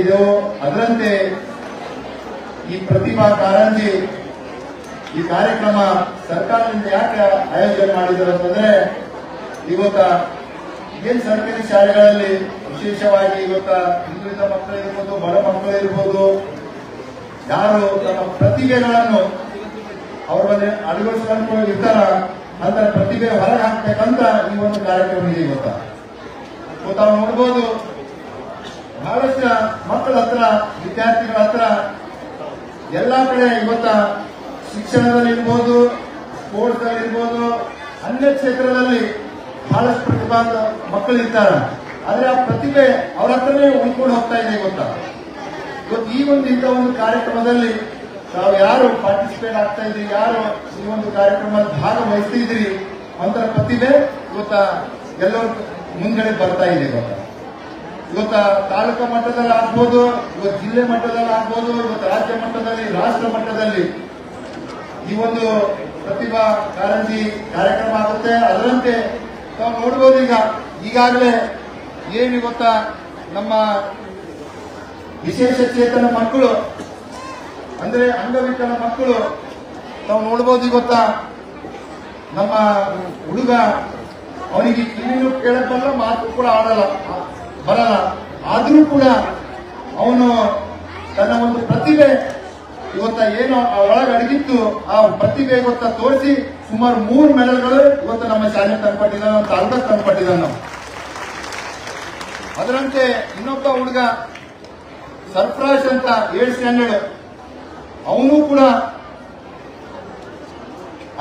ಇದ್ದೇವೋ ಅದರಂತೆ ಈ ಪ್ರತಿಭಾ ಕಾರಂಜಿ, ಈ ಕಾರ್ಯಕ್ರಮ ಸರ್ಕಾರದಿಂದ ಯಾಕೆ ಆಯೋಜನೆ ಮಾಡಿದರು ಅಂತಂದ್ರೆ, ಇವತ್ತ ಏನ್ ಸರ್ಕಾರಿ ಶಾಲೆಗಳಲ್ಲಿ ವಿಶೇಷವಾಗಿ ಇವತ್ತ ಹಿಂದುಳಿದ ಮಕ್ಕಳು ಇರ್ಬೋದು, ಬಡ ಮಕ್ಕಳು ಇರ್ಬೋದು, ಯಾರು ತಮ್ಮ ಪ್ರತಿಭೆಗಳನ್ನು ಅವ್ರ ಮೇಲೆ ಅಳವಡಿಸ್ಕೊಂಡು ಇರ್ತಾರ ಅಂತ ಪ್ರತಿಭೆ ಹೊರಗೆ ಹಾಕ್ಬೇಕಂತ ಈ ಒಂದು ಕಾರ್ಯಕ್ರಮ ಇದೆ ಇವತ್ತ. ನೋಡ್ಬೋದು ಬಹಳಷ್ಟು ಮಕ್ಕಳ ಹತ್ರ, ವಿದ್ಯಾರ್ಥಿಗಳ ಹತ್ರ, ಎಲ್ಲಾ ಕಡೆ ಇವತ್ತ ಶಿಕ್ಷಣದಲ್ಲಿ ಇರ್ಬೋದು ಸ್ಪೋರ್ಟ್ಸ್ ಇರ್ಬೋದು, ಅನ್ಯ ಕ್ಷೇತ್ರದಲ್ಲಿ ಬಹಳಷ್ಟು ಪ್ರತಿಭಾ ಮಕ್ಕಳು ಇರ್ತಾರೆ. ಆದ್ರೆ ಆ ಪ್ರತಿಭೆ ಅವ್ರ ಹತ್ರನೇ ಉಳ್ಕೊಂಡು ಹೋಗ್ತಾ ಇದೆ ಇವತ್ತ. ಇವತ್ತು ಈ ಒಂದು ಇಂಥ ಒಂದು ಕಾರ್ಯಕ್ರಮದಲ್ಲಿ ತಾವು ಯಾರು ಪಾರ್ಟಿಸಿಪೇಟ್ ಆಗ್ತಾ ಇದ್ರಿ ಯಾರು ಈ ಒಂದು ಕಾರ್ಯಕ್ರಮದಲ್ಲಿ ಭಾಗವಹಿಸ್ತಿದ್ರಿ ಅಂತ ಪ್ರತಿಭೆ ಇವತ್ತ ಎಲ್ಲರೂ ಮುಂದ್ಗಡೆ ಬರ್ತಾ ಇದೆ ಇವತ್ತ. ಇವತ್ತ ತಾಲೂಕು ಮಟ್ಟದಲ್ಲಿ ಆಗ್ಬೋದು, ಇವತ್ತು ಜಿಲ್ಲೆ ಮಟ್ಟದಲ್ಲಿ ಆಗ್ಬೋದು, ಇವತ್ತು ರಾಜ್ಯ ಮಟ್ಟದಲ್ಲಿ, ರಾಷ್ಟ್ರ ಮಟ್ಟದಲ್ಲಿ ಈ ಒಂದು ಪ್ರತಿಭಾ ಕಾರಂಜಿ ಕಾರ್ಯಕ್ರಮ ಆಗುತ್ತೆ. ಅದರಂತೆ ತಾವು ನೋಡ್ಬೋದು ಈಗ, ಈಗಾಗಲೇ ಏನು ಇವತ್ತ ನಮ್ಮ ವಿಶೇಷ ಚೇತನ ಮಕ್ಕಳು, ಅಂದ್ರೆ ಅಂಗವಿಕಲ ಮಕ್ಕಳು, ತಾವು ನೋಡ್ಬೋದು ಇವತ್ತಾ ನಮ್ಮ ಹುಡುಗ, ಅವನಿಗೆ ಕಿವಿನೂ ಕೇಳಬಲ್ಲ, ಮಾತು ಕೂಡ ಆಡಲ್ಲ. ಬರಲ್ಲ ಆದ್ರೂ ಕೂಡ ಅವನು ತನ್ನ ಒಂದು ಪ್ರತಿಭೆ ಇವತ್ತ ಏನು ಒಳಗೆ ಅಡಗಿತ್ತು, ಆ ಪ್ರತಿಭೆ ಇವತ್ತ ತೋರಿಸಿ ಸುಮಾರು ಮೂರು ಮೆಡಲ್ಗಳು ಇವತ್ತು ನಮ್ಮ ಶಾಲೆ ತಂದ್ಕೊಟ್ಟಿದ್ದಾನೆ ಅಂತ ನಾವು ಅದರಂತೆ ಇನ್ನೊಬ್ಬ ಹುಡುಗ ಸರ್ಫ್ರಾಜ್ ಅಂತ ಏಳ್ ಸ್ಟ್ಯಾಂಡರ್ಡ್ ಅವನು ಕೂಡ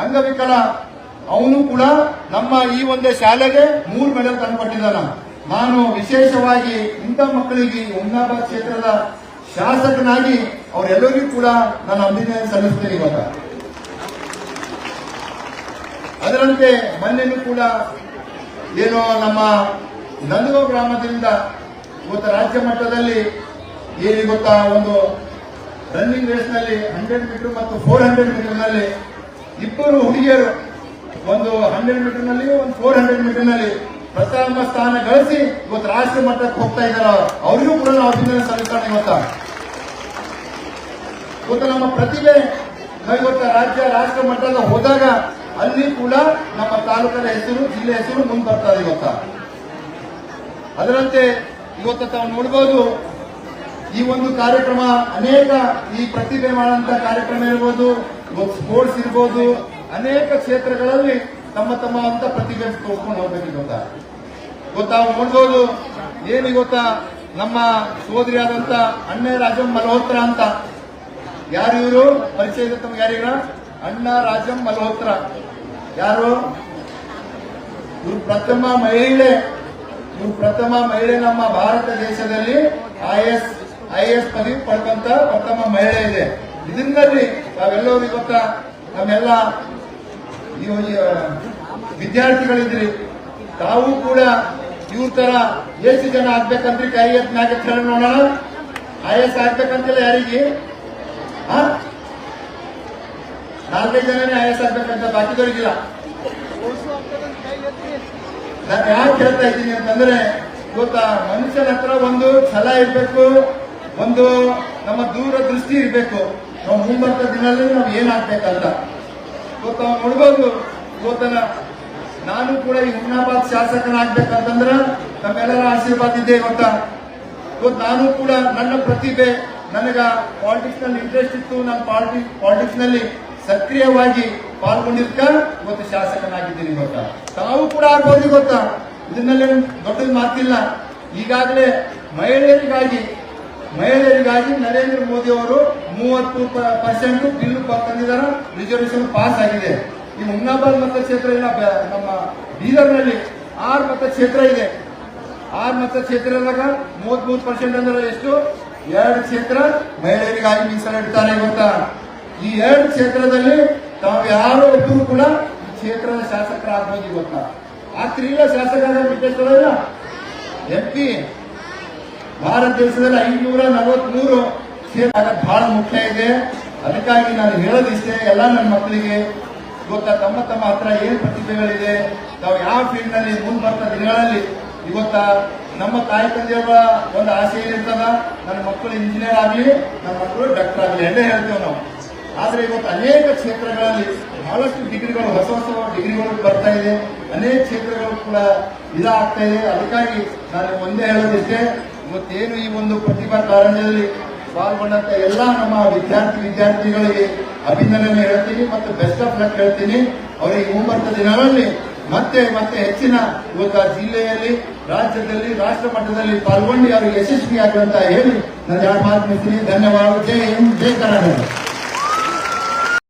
ಅಂಗವಿಕಲ. ಅವನು ಕೂಡ ನಮ್ಮ ಈ ಒಂದೇ ಶಾಲೆಗೆ ಮೂರು ಮೆಡಲ್ ತಂದುಕೊಟ್ಟಿದ್ದಾನ ನಾನು ವಿಶೇಷವಾಗಿ ಇಂಥ ಮಕ್ಕಳಿಗೆ ಹುಮ್ನಾಬಾದ್ ಕ್ಷೇತ್ರದ ಶಾಸಕನಾಗಿ ಅವರೆಲ್ಲರಿಗೂ ಕೂಡ ನಾನು ಅಭಿನಂದನೆ ಸಲ್ಲಿಸ್ತೇನೆ ಇವಾಗ. ಅದರಂತೆ ಮೊನ್ನೆನೂ ಕೂಡ ಏನು ನಮ್ಮ ನಂದಗೋ ಗ್ರಾಮದಿಂದ ಇವತ್ತು ರಾಜ್ಯ ಮಟ್ಟದಲ್ಲಿ ಏನು ಗೊತ್ತಾ ಒಂದು ರನ್ನಿಂಗ್ ರೇಸ್ನಲ್ಲಿ ಹಂಡ್ರೆಡ್ ಮೀಟರ್ ಮತ್ತು ಫೋರ್ ಹಂಡ್ರೆಡ್ ಮೀಟರ್ನಲ್ಲಿ ಇಬ್ಬರು ಹುಡುಗಿಯರು ಒಂದು ಹಂಡ್ರೆಡ್ ಮೀಟರ್ನಲ್ಲಿ ಒಂದು ಫೋರ್ ಹಂಡ್ರೆಡ್ ಮೀಟರ್ನಲ್ಲಿ ಪ್ರಥಮ ಸ್ಥಾನ ಗಳಿಸಿ ಇವತ್ತು ರಾಷ್ಟ್ರ ಮಟ್ಟಕ್ಕೆ ಹೋಗ್ತಾ ಇದ್ದಾರ ಅವರಿಗೂ ಕೂಡ ನಾವು ಅಭಿನಂದನೆ ಸಲ್ಲಿಸೋಣ ಇವತ್ತ. ಇವತ್ತು ನಮ್ಮ ಪ್ರತಿಭೆ ಕೈಗೊಟ್ಟ ರಾಜ್ಯ, ರಾಷ್ಟ್ರ ಮಟ್ಟದ ಹೋದಾಗ ಅಲ್ಲಿ ಕೂಡ ನಮ್ಮ ತಾಲೂಕಿನ ಹೆಸರು, ಜಿಲ್ಲೆ ಹೆಸರು ಮುಂದೆ ಬರ್ತದೆ ಇವತ್ತ. ಅದರಂತೆ ಇವತ್ತು ತಾವು ನೋಡ್ಬೋದು ಈ ಒಂದು ಕಾರ್ಯಕ್ರಮ ಅನೇಕ ಈ ಪ್ರತಿಭೆ ಮಾಡುವಂತ ಕಾರ್ಯಕ್ರಮ ಇರ್ಬೋದು, ಸ್ಪೋರ್ಟ್ಸ್ ಇರ್ಬೋದು, ಅನೇಕ ಕ್ಷೇತ್ರಗಳಲ್ಲಿ ತಮ್ಮ ತಮ್ಮ ಅಂತ ಪ್ರತಿಭೆ ತೋರ್ಕೊಂಡು ಹೋಗ್ಬೇಕು ಗೊತ್ತಾ? ಗೊತ್ತಾ ಮುಂಡೋದು ಏನು ಗೊತ್ತಾ? ನಮ್ಮ ಆದಂತ ಅಣ್ಣ ರಾಜಂ ಮಲ್ಹೋತ್ರ ಅಂತ. ಯಾರು ಇವರು? ಪರಿಚಯ ಇದೆ ತಮ್ಗೆ ಯಾರೀಗ? ಅಣ್ಣ ರಾಜಂ ಮಲ್ಹೋತ್ರ. ಯಾರು? ಇವ್ರು ಪ್ರಥಮ ಮಹಿಳೆ. ಇವ್ರು ಪ್ರಥಮ ಮಹಿಳೆ ನಮ್ಮ ಭಾರತ ದೇಶದಲ್ಲಿ ಐಎಸ್ ಐಎಸ್ ಪದವಿ ಪಡ್ಕೊಂತ ಪ್ರಥಮ ಮಹಿಳೆ ಇದೆ. ಇದರಿಂದಲ್ಲಿ ನಾವೆಲ್ಲರಿಗೆ ಗೊತ್ತಾ? ನಮ್ಮೆಲ್ಲ ಆ, ವಿದ್ಯಾರ್ಥಿಗಳಿದ್ರಿ ತಾವು ಕೂಡ ಇವ್ರ ತರ ಎಷ್ಟು ಜನ ಆಗ್ಬೇಕಂದ್ರೆ ಕೈ ಎತ್ ಹೇಳಿ ನೋಡೋಣ. ಐ ಎಸ್ ಆಗ್ಬೇಕಂತಿಲ್ಲ ಯಾರಿಗೆ? ನಾಲ್ಕೈದು ಜನನೇ ಐ ಎಸ್ ಆಗ್ಬೇಕಂತ ಬಾಕಿದವರಿಗಿಲ್ಲ. ನಾನು ಯಾಕೆ ಹೇಳ್ತಾ ಇದ್ದೀನಿ ಅಂತಂದ್ರೆ ಗೊತ್ತಾ? ಮನುಷ್ಯನ ಹತ್ರ ಒಂದು ಛಲ ಇರಬೇಕು ಒಂದು ನಮ್ಮ ದೂರ ದೃಷ್ಟಿ ಇರಬೇಕು. ನಾವು ಮುಂಬರ್ತ ದಿನದಲ್ಲಿ ನಾವು ಏನಾಗ್ಬೇಕಂತ ಇವತ್ತು ನೋಡ್ಬೋದು ಇವತ್ತನ ನಾನು ಕೂಡ ಈ ಹುಮ್ನಾಬಾದ್ ಶಾಸಕನಾಗ್ಬೇಕಂತಂದ್ರ ನಮ್ಮೆಲ್ಲರ ಆಶೀರ್ವಾದ ಇದೆ ಗೊತ್ತಾ? ಇವತ್ತು ನಾನು ಕೂಡ ನನ್ನ ಪ್ರತಿಭೆ, ನನಗ ಪಾಲಿಟಿಕ್ಸ್ನಲ್ಲಿ ಇಂಟ್ರೆಸ್ಟ್ ಇತ್ತು. ನಾನು ಪಾಲಿಟಿ ಪಾಲಿಟಿಕ್ಸ್ನಲ್ಲಿ ಸಕ್ರಿಯವಾಗಿ ಪಾಲ್ಗೊಂಡಿರ್ಕ ಇವತ್ತು ಶಾಸಕನಾಗಿದ್ದೀನಿ ಗೊತ್ತಾ? ತಾವು ಕೂಡ ಆಗ್ಬೋದು ಗೊತ್ತಾ? ಇದನ್ನೆಲ್ಲ ದೊಡ್ಡದು ಮಾತಿಲ್ಲ. ಈಗಾಗಲೇ ಮಹಿಳೆಯರಿಗಾಗಿ ಮಹಿಳೆಯರಿಗಾಗಿ ನರೇಂದ್ರ ಮೋದಿ ಅವರು ಮೂವತ್ತು ಪರ್ಸೆಂಟ್ ಬಿಲ್ ತಂದಿದ್ದಾರೆ. ರಿಸರ್ವೇಶನ್ ಪಾಸ್ ಆಗಿದೆ. ಈ ಹುಮ್ನಾಬಾದ್ ಮತಕ್ಷೇತ್ರ ಇಲ್ಲ ನಮ್ಮ ಬೀದರ್ನಲ್ಲಿ ಆರು ಮತಕ್ಷೇತ್ರ ಇದೆ. ಆರು ಮತಕ್ಷೇತ್ರದಾಗ ಮೂವತ್ಮೂರು ಪರ್ಸೆಂಟ್ ಅಂದ್ರೆ ಎಷ್ಟು? ಎರಡು ಕ್ಷೇತ್ರ ಮಹಿಳೆಯರಿಗಾಗಿ ಮೀಸಲಿಡ್ತಾರೆ ಗೊತ್ತಾ ಈ ಎರಡು ಕ್ಷೇತ್ರದಲ್ಲಿ ತಾವು ಯಾರು ಒಬ್ಬರು ಕೂಡ ಈ ಕ್ಷೇತ್ರದ ಶಾಸಕರಾಗ್ಬೋದು ಗೊತ್ತಾ ಆಗ್ತಿರಿಲ್ಲ ಶಾಸಕರ ಎಂ ಪಿ ಭಾರತ ದೇಶದಲ್ಲಿ ಐನೂರ ನಲವತ್ಮೂರು ಸೇರ್ ಬಹಳ ಮುಖ್ಯ ಇದೆ. ಅದಕ್ಕಾಗಿ ನಾನು ಹೇಳೋದಿಷ್ಟೇ ಎಲ್ಲ ನನ್ನ ಮಕ್ಕಳಿಗೆ ಇವತ್ತ ತಮ್ಮ ತಮ್ಮ ಹತ್ರ ಏನು ಪ್ರತಿಭೆಗಳಿದೆ, ನಾವು ಯಾವ ಫೀಲ್ಡ್ನಲ್ಲಿ ಮುಂದೆ ಬರ್ತಾ ದಿನಗಳಲ್ಲಿ ಇವತ್ತ ನಮ್ಮ ತಾಯಿ ತಂದೆಯವರ ಒಂದು ಆಸೆ ಏನಿರ್ತದ, ನನ್ನ ಮಕ್ಕಳು ಇಂಜಿನಿಯರ್ ಆಗಲಿ, ನನ್ನ ಮಕ್ಕಳು ಡಾಕ್ಟರ್ ಆಗಲಿ ಎಲ್ಲ ಹೇಳ್ತೇವೆ ನಾವು. ಆದರೆ ಇವತ್ತು ಅನೇಕ ಕ್ಷೇತ್ರಗಳಲ್ಲಿ ಬಹಳಷ್ಟು ಡಿಗ್ರಿಗಳು ಹೊಸ ಹೊಸ ಡಿಗ್ರಿಗಳು ಬರ್ತಾ ಇದೆ. ಅನೇಕ ಕ್ಷೇತ್ರಗಳು ಕೂಡ ಇದಾಗ್ತಾ ಇದೆ. ಅದಕ್ಕಾಗಿ ನಾನು ಒಂದೇ ಹೇಳೋದಿಷ್ಟೇ ಇವತ್ತೇನು ಈ ಒಂದು ಪ್ರತಿಭಾ ಕಾರಂಜದಲ್ಲಿ ಪಾಲ್ಗೊಂಡಂತ ಎಲ್ಲ ನಮ್ಮ ವಿದ್ಯಾರ್ಥಿ ವಿದ್ಯಾರ್ಥಿಗಳಿಗೆ ಅಭಿನಂದನೆ ಹೇಳ್ತೀನಿ ಮತ್ತು ಬೆಸ್ಟ್ ಆಫ್ ಲಕ್ ಹೇಳ್ತೀನಿ. ಅವರಿಗೆ ಮುಂಬರ್ತ ದಿನಗಳಲ್ಲಿ ಮತ್ತೆ ಮತ್ತೆ ಹೆಚ್ಚಿನ ಇವತ್ತು ಜಿಲ್ಲೆಯಲ್ಲಿ, ರಾಜ್ಯದಲ್ಲಿ ರಾಷ್ಟ್ರ ಮಟ್ಟದಲ್ಲಿ ಪಾಲ್ಗೊಂಡು ಅವರಿಗೆ ಯಶಸ್ವಿ ಆಗುವಂತ ಹೇಳಿ ನನ್ನ ಮಾತು ಧನ್ಯವಾದ. ಜೈ ಹಿಂದ್, ಜೈ ಕರ್ನಾಟಕ.